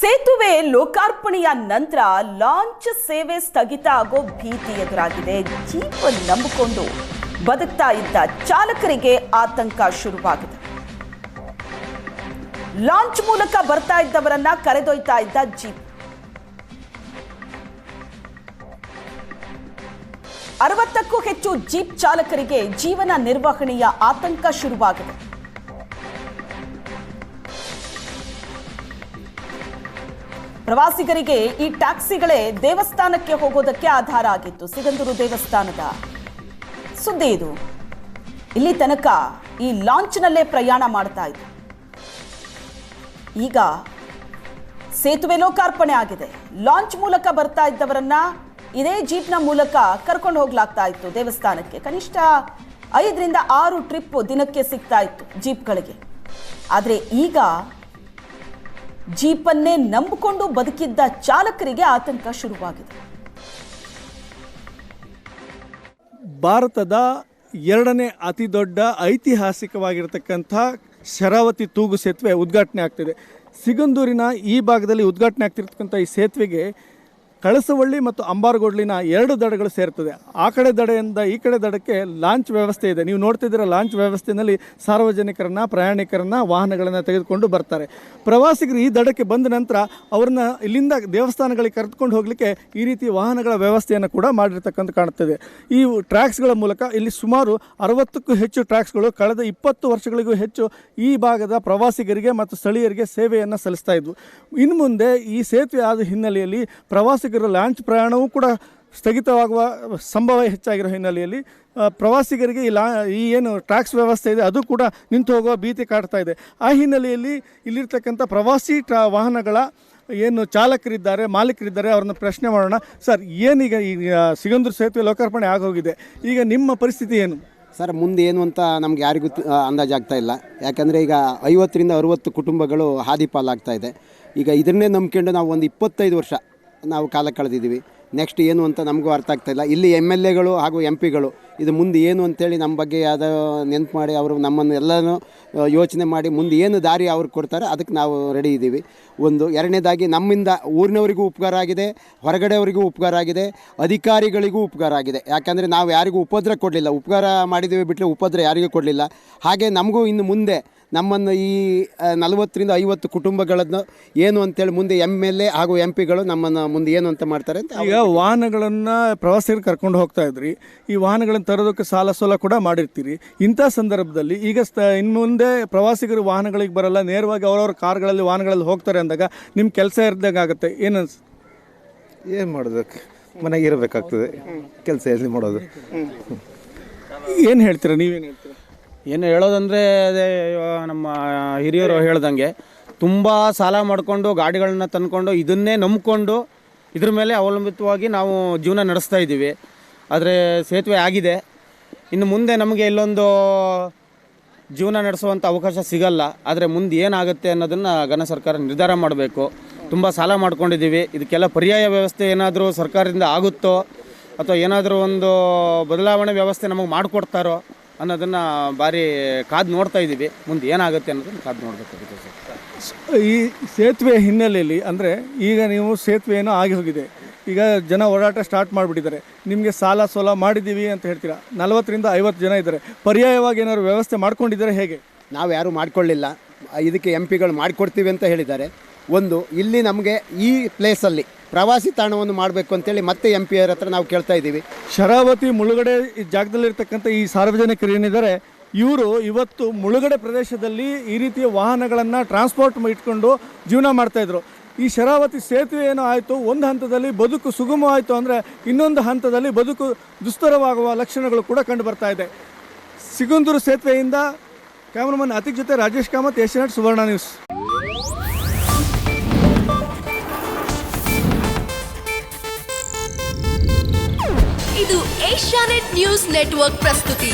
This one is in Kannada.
ಸೇತುವೆ ಲೋಕಾರ್ಪಣೆಯ ನಂತರ ಲಾಂಚ್ ಸೇವೆ ಸ್ಥಗಿತ ಆಗೋ ಭೀತಿ ಎದುರಾಗಿದೆ. ಜೀವ ನಂಬಿಕೊಂಡು ಬದುಕ್ತಾ ಇದ್ದ ಚಾಲಕರಿಗೆ ಆತಂಕ ಶುರುವಾಗಿದೆ. ಲಾಂಚ್ ಮೂಲಕ ಬರ್ತಾ ಇದ್ದವರನ್ನ ಕರೆದೊಯ್ತಾ ಇದ್ದ ಜೀಪ್. ಅರವತ್ತಕ್ಕೂ ಹೆಚ್ಚು ಜೀಪ್ ಚಾಲಕರಿಗೆ ಜೀವನ ನಿರ್ವಹಣೆಯ ಆತಂಕ ಶುರುವಾಗಿದೆ. ಪ್ರವಾಸಿಗರಿಗೆ ಈ ಟ್ಯಾಕ್ಸಿಗಳೇ ದೇವಸ್ಥಾನಕ್ಕೆ ಹೋಗೋದಕ್ಕೆ ಆಧಾರ ಆಗಿತ್ತು. ಸಿಗಂದೂರು ದೇವಸ್ಥಾನದ ಸುದ್ದಿ ಇದು. ಇಲ್ಲಿ ತನಕ ಈ ಲಾಂಚ್ನಲ್ಲೇ ಪ್ರಯಾಣ ಮಾಡ್ತಾ ಇದೆ ಈಗ ಸೇತುವೆ ಲೋಕಾರ್ಪಣೆ ಆಗಿದೆ. ಲಾಂಚ್ ಮೂಲಕ ಬರ್ತಾ ಇದ್ದವರನ್ನ ಇದೇ ಜೀಪ್ನ ಮೂಲಕ ಕರ್ಕೊಂಡು ಹೋಗ್ಲಾಗ್ತಾ ಇತ್ತು ದೇವಸ್ಥಾನಕ್ಕೆ. ಕನಿಷ್ಠ ಐದರಿಂದ ಆರು ಟ್ರಿಪ್ ದಿನಕ್ಕೆ ಸಿಗ್ತಾ ಇತ್ತು ಜೀಪ್ಗಳಿಗೆ. ಆದರೆ ಈಗ ಜೀಪನ್ನೇ ನಂಬಿಕೊಂಡು ಬದುಕಿದ್ದ ಚಾಲಕರಿಗೆ ಆತಂಕ ಶುರುವಾಗಿದೆ. ಭಾರತದ ಎರಡನೇ ಅತಿ ದೊಡ್ಡ ಐತಿಹಾಸಿಕವಾಗಿರತಕ್ಕಂಥ ಶರಾವತಿ ತೂಗು ಸೇತುವೆ ಉದ್ಘಾಟನೆ ಆಗ್ತಿದೆ. ಸಿಗಂದೂರಿನ ಈ ಭಾಗದಲ್ಲಿ ಉದ್ಘಾಟನೆ ಆಗ್ತಿರ್ತಕ್ಕಂಥ ಈ ಸೇತುವೆಗೆ ಕಳಸವಳ್ಳಿ ಮತ್ತು ಅಂಬಾರಗೋಡ್ಲಿನ ಎರಡು ದಡಗಳು ಸೇರ್ತದೆ. ಆ ಕಡೆ ದಡೆಯಿಂದ ಈ ಕಡೆ ದಡಕ್ಕೆ ಲಾಂಚ್ ವ್ಯವಸ್ಥೆ ಇದೆ. ನೀವು ನೋಡ್ತಿದ್ದೀರ ಲಾಂಚ್ ವ್ಯವಸ್ಥೆಯಲ್ಲಿ ಸಾರ್ವಜನಿಕರನ್ನ, ಪ್ರಯಾಣಿಕರನ್ನ, ವಾಹನಗಳನ್ನು ತೆಗೆದುಕೊಂಡು ಬರ್ತಾರೆ. ಪ್ರವಾಸಿಗರು ಈ ದಡಕ್ಕೆ ಬಂದ ನಂತರ ಅವ್ರನ್ನ ಇಲ್ಲಿಂದ ದೇವಸ್ಥಾನಗಳಿಗೆ ಕರೆದುಕೊಂಡು ಹೋಗಲಿಕ್ಕೆ ಈ ರೀತಿ ವಾಹನಗಳ ವ್ಯವಸ್ಥೆಯನ್ನು ಕೂಡ ಮಾಡಿರ್ತಕ್ಕಂಥ ಕಾಣುತ್ತದೆ ಈ ಟ್ರ್ಯಾಕ್ಸ್ಗಳ ಮೂಲಕ ಇಲ್ಲಿ ಸುಮಾರು ಅರವತ್ತಕ್ಕೂ ಹೆಚ್ಚು ಟ್ರ್ಯಾಕ್ಸ್ಗಳು ಕಳೆದ ಇಪ್ಪತ್ತು ವರ್ಷಗಳಿಗೂ ಹೆಚ್ಚು ಈ ಭಾಗದ ಪ್ರವಾಸಿಗರಿಗೆ ಮತ್ತು ಸ್ಥಳೀಯರಿಗೆ ಸೇವೆಯನ್ನು ಸಲ್ಲಿಸ್ತಾ ಇದ್ವು. ಇನ್ನು ಮುಂದೆ ಈ ಸೇತುವೆ ಆದ ಹಿನ್ನೆಲೆಯಲ್ಲಿ ಪ್ರವಾಸಿಗರ ಲಾಂಚ್ ಪ್ರಯಾಣವೂ ಕೂಡ ಸ್ಥಗಿತವಾಗುವ ಸಂಭವ ಹೆಚ್ಚಾಗಿರೋ ಹಿನ್ನೆಲೆಯಲ್ಲಿ ಪ್ರವಾಸಿಗರಿಗೆ ಈ ಲಾ ಈ ಏನು ಟ್ಯಾಕ್ಸ್ ವ್ಯವಸ್ಥೆ ಇದೆ ಅದು ಕೂಡ ನಿಂತು ಹೋಗುವ ಭೀತಿ ಕಾಡ್ತಾ ಇದೆ. ಆ ಹಿನ್ನೆಲೆಯಲ್ಲಿ ಇಲ್ಲಿರ್ತಕ್ಕಂಥ ಪ್ರವಾಸಿ ಟ್ರಾ ವಾಹನಗಳ ಏನು ಚಾಲಕರಿದ್ದಾರೆ ಮಾಲೀಕರಿದ್ದಾರೆ ಅವ್ರನ್ನ ಪ್ರಶ್ನೆ ಮಾಡೋಣ. ಸರ್ ಏನೀಗ ಈ ಆ, ಸಿಗಂದೂರು ಸೇತುವೆ ಲೋಕಾರ್ಪಣೆ ಆಗೋಗಿದೆ? ಈಗ ನಿಮ್ಮ ಪರಿಸ್ಥಿತಿ ಏನು? ಸರ್ ಮುಂದೆ ಏನು ಅಂತ ನಮ್ಗೆ ಯಾರಿಗೂ ಅಂದಾಜು ಆಗ್ತಾ ಇಲ್ಲ. ಯಾಕಂದರೆ ಈಗ ಐವತ್ತರಿಂದ ಅರುವತ್ತು ಕುಟುಂಬಗಳು ಹಾದಿಪಾಲಾಗ್ತಾ ಇದೆ. ಈಗ ಇದನ್ನೇ ನಂಬ್ಕೊಂಡು ನಾವು ಒಂದು ಇಪ್ಪತ್ತೈದು ವರ್ಷ ನಾವು ಕಾಲ ಕಳೆದಿದ್ದೀವಿ. ನೆಕ್ಸ್ಟ್ ಏನು ಅಂತ ನಮಗೂ ಅರ್ಥ ಆಗ್ತಾಯಿಲ್ಲ ಇಲ್ಲ. ಎಂ ಎಲ್ ಎಗಳು ಹಾಗೂ ಎಂ ಪಿಗಳು ಇದು ಮುಂದೆ ಏನು ಅಂತೇಳಿ ನಮ್ಮ ಬಗ್ಗೆ ಯಾವುದೋ ನೆನಪು ಮಾಡಿ ಅವರು ನಮ್ಮನ್ನು ಎಲ್ಲನೂ ಯೋಚನೆ ಮಾಡಿ ಮುಂದೆ ಏನು ದಾರಿ ಅವ್ರಿಗೆ ಕೊಡ್ತಾರೆ ಅದಕ್ಕೆ ನಾವು ರೆಡಿ ಇದ್ದೀವಿ. ಒಂದು, ಎರಡನೇದಾಗಿ ನಮ್ಮಿಂದ ಊರಿನವರಿಗೂ ಉಪಕಾರ ಆಗಿದೆ, ಹೊರಗಡೆಯವರಿಗೂ ಉಪಕಾರ ಆಗಿದೆ, ಅಧಿಕಾರಿಗಳಿಗೂ ಉಪಕಾರ ಆಗಿದೆ. ಯಾಕಂದರೆ ನಾವು ಯಾರಿಗೂ ಉಪದ್ರ ಕೊಡಲಿಲ್ಲ. ಉಪಕಾರ ಮಾಡಿದ್ದೀವಿ ಬಿಟ್ಟರೆ ಉಪದ್ರ ಯಾರಿಗೂ ಕೊಡಲಿಲ್ಲ. ಹಾಗೆ ನಮಗೂ ಇನ್ನು ಮುಂದೆ ನಮ್ಮನ್ನು ಈ ನಲವತ್ತರಿಂದ ಐವತ್ತು ಕುಟುಂಬಗಳನ್ನು ಏನು ಅಂತೇಳಿ ಮುಂದೆ ಎಂ ಎಲ್ ಎ ಹಾಗೂ ಎಂ ಪಿಗಳು ನಮ್ಮನ್ನು ಮುಂದೆ ಏನು ಅಂತ ಮಾಡ್ತಾರೆ ಅಂತ ಈಗ ವಾಹನಗಳನ್ನು ಪ್ರವಾಸಿಗರು ಕರ್ಕೊಂಡು ಹೋಗ್ತಾ ಇದ್ರಿ. ಈ ವಾಹನಗಳನ್ನು ತರೋದಕ್ಕೆ ಸಾಲ ಸೋಲ ಕೂಡ ಮಾಡಿರ್ತೀರಿ. ಇಂಥ ಸಂದರ್ಭದಲ್ಲಿ ಈಗ ಸ್ಥ ಇನ್ನು ಮುಂದೆ ಪ್ರವಾಸಿಗರು ವಾಹನಗಳಿಗೆ ಬರಲ್ಲ ನೇರವಾಗಿ ಅವರವ್ರ ಕಾರ್ಗಳಲ್ಲಿ ವಾಹನಗಳಲ್ಲಿ ಹೋಗ್ತಾರೆ ಅಂದಾಗ ನಿಮ್ಮ ಕೆಲಸ ಇರ್ದಂಗೆ ಆಗುತ್ತೆ. ಏನು ಏನು ಮಾಡೋದಕ್ಕೆ? ಮನೆಗೆ ಇರಬೇಕಾಗ್ತದೆ. ಕೆಲಸ ಎಲ್ಲಿ ಮಾಡೋದು? ಏನು ಹೇಳ್ತೀರಾ ನೀವೇನು ಹೇಳ್ತೀರಾ? ಏನು ಹೇಳೋದಂದರೆ ಅದೇ ನಮ್ಮ ಹಿರಿಯರು ಹೇಳ್ದಂಗೆ ತುಂಬ ಸಾಲ ಮಾಡಿಕೊಂಡು ಗಾಡಿಗಳನ್ನ ತಂದ್ಕೊಂಡು ಇದನ್ನೇ ನಂಬಿಕೊಂಡು ಇದ್ರ ಮೇಲೆ ಅವಲಂಬಿತವಾಗಿ ನಾವು ಜೀವನ ನಡೆಸ್ತಾ ಇದ್ದೀವಿ. ಆದರೆ ಸೇತುವೆ ಆಗಿದೆ. ಇನ್ನು ಮುಂದೆ ನಮಗೆ ಇಲ್ಲೊಂದು ಜೀವನ ನಡೆಸುವಂಥ ಅವಕಾಶ ಸಿಗಲ್ಲ. ಆದರೆ ಮುಂದೆ ಏನಾಗುತ್ತೆ ಅನ್ನೋದನ್ನು ಘನ ಸರ್ಕಾರ ನಿರ್ಧಾರ ಮಾಡಬೇಕು. ತುಂಬ ಸಾಲ ಮಾಡ್ಕೊಂಡಿದ್ದೀವಿ. ಇದಕ್ಕೆಲ್ಲ ಪರ್ಯಾಯ ವ್ಯವಸ್ಥೆ ಏನಾದರೂ ಸರ್ಕಾರದಿಂದ ಆಗುತ್ತೋ ಅಥವಾ ಏನಾದರೂ ಒಂದು ಬದಲಾವಣೆ ವ್ಯವಸ್ಥೆ ನಮಗೆ ಮಾಡಿಕೊಡ್ತಾರೋ ಅನ್ನೋದನ್ನು ಭಾರಿ ಕಾದು ನೋಡ್ತಾ ಇದ್ದೀವಿ. ಮುಂದೆ ಏನಾಗುತ್ತೆ ಅನ್ನೋದನ್ನು ಕಾದು ನೋಡಬೇಕಾಗುತ್ತೆ ಸರ್. ಈ ಸೇತುವೆ ಹಿನ್ನೆಲೆಯಲ್ಲಿ ಅಂದರೆ ಈಗ ನೀವು ಸೇತುವೆಯನ್ನು ಆಗಿ ಹೋಗಿದೆ. ಈಗ ಜನ ಓಡಾಟ ಸ್ಟಾರ್ಟ್ ಮಾಡಿಬಿಟ್ಟಿದ್ದಾರೆ. ನಿಮಗೆ ಸಾಲ ಸೋಲ ಮಾಡಿದ್ದೀವಿ ಅಂತ ಹೇಳ್ತೀರಾ? ನಲವತ್ತರಿಂದ ಐವತ್ತು ಜನ ಇದ್ದಾರೆ. ಪರ್ಯಾಯವಾಗಿ ಏನಾದ್ರು ವ್ಯವಸ್ಥೆ ಮಾಡ್ಕೊಂಡಿದ್ದಾರೆ ಹೇಗೆ? ನಾವು ಯಾರೂ ಮಾಡ್ಕೊಳ್ಳಿಲ್ಲ. ಇದಕ್ಕೆ ಎಂ ಪಿಗಳು ಮಾಡಿಕೊಡ್ತೀವಿ ಅಂತ ಹೇಳಿದ್ದಾರೆ. ಒಂದು ಇಲ್ಲಿ ನಮಗೆ ಈ ಪ್ಲೇಸಲ್ಲಿ ಪ್ರವಾಸಿ ತಾಣವನ್ನು ಮಾಡಬೇಕು ಅಂತೇಳಿ ಮತ್ತೆ ಎಂ ಪಿ ಅವ್ರ ಹತ್ರ ನಾವು ಕೇಳ್ತಾ ಇದ್ದೀವಿ. ಶರಾವತಿ ಮುಳುಗಡೆ ಈ ಜಾಗದಲ್ಲಿರ್ತಕ್ಕಂಥ ಈ ಸಾರ್ವಜನಿಕರು ಏನಿದ್ದಾರೆ ಇವರು ಇವತ್ತು ಮುಳುಗಡೆ ಪ್ರದೇಶದಲ್ಲಿ ಈ ರೀತಿಯ ವಾಹನಗಳನ್ನು ಟ್ರಾನ್ಸ್ಪೋರ್ಟ್ ಇಟ್ಕೊಂಡು ಜೀವನ ಮಾಡ್ತಾಯಿದ್ರು ಈ ಶರಾವತಿ ಸೇತುವೆ ಏನೋ ಆಯಿತು, ಒಂದು ಹಂತದಲ್ಲಿ ಬದುಕು ಸುಗಮವಾಯಿತು ಅಂದರೆ ಇನ್ನೊಂದು ಹಂತದಲ್ಲಿ ಬದುಕು ದುಸ್ತರವಾಗುವ ಲಕ್ಷಣಗಳು ಕೂಡ ಕಂಡು ಬರ್ತಾ ಇದೆ. ಸಿಗುಂದೂರು ಸೇತುವೆಯಿಂದ ಕ್ಯಾಮ್ರಾಮನ್ ಅತಿಕ್ ಜೊತೆ ರಾಜೇಶ್ ಕಾಮತ್ ಏಷ್ಯಾನೆಟ್ ಸುವರ್ಣ ನ್ಯೂಸ್. ಇದು ಏಷ್ಯಾನೆಟ್ ನ್ಯೂಸ್ ನೆಟ್ವರ್ಕ್ ಪ್ರಸ್ತುತಿ.